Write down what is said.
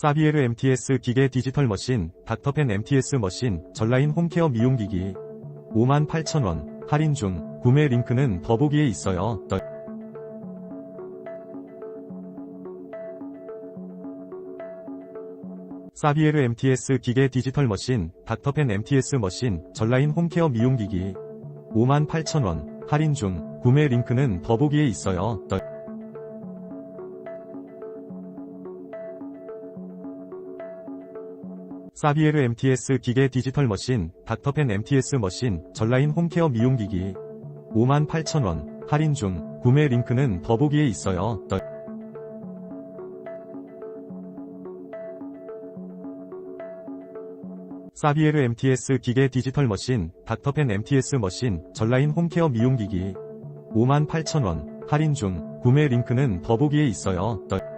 사비에르 MTS 기계 디지털 머신, 닥터펜 MTS 머신, 전라인 홈케어 미용기기. 58,000원, 할인 중, 구매 링크는 더보기에 있어요. 더- 사비에르 MTS 기계 디지털 머신, 닥터펜 MTS 머신, 전라인 홈케어 미용기기. 58,000원, 할인 중, 구매 링크는 더보기에 있어요. 사비에르 MTS 기계 디지털 머신, 닥터펜 MTS 머신, 전라인 홈케어 미용기기. 58,000원, 할인 중, 구매 링크는 더보기에 있어요. 더- 사비에르 MTS 기계 디지털 머신, 닥터펜 MTS 머신, 전라인 홈케어 미용기기. 58,000원, 할인 중, 구매 링크는 더보기에 있어요. 더-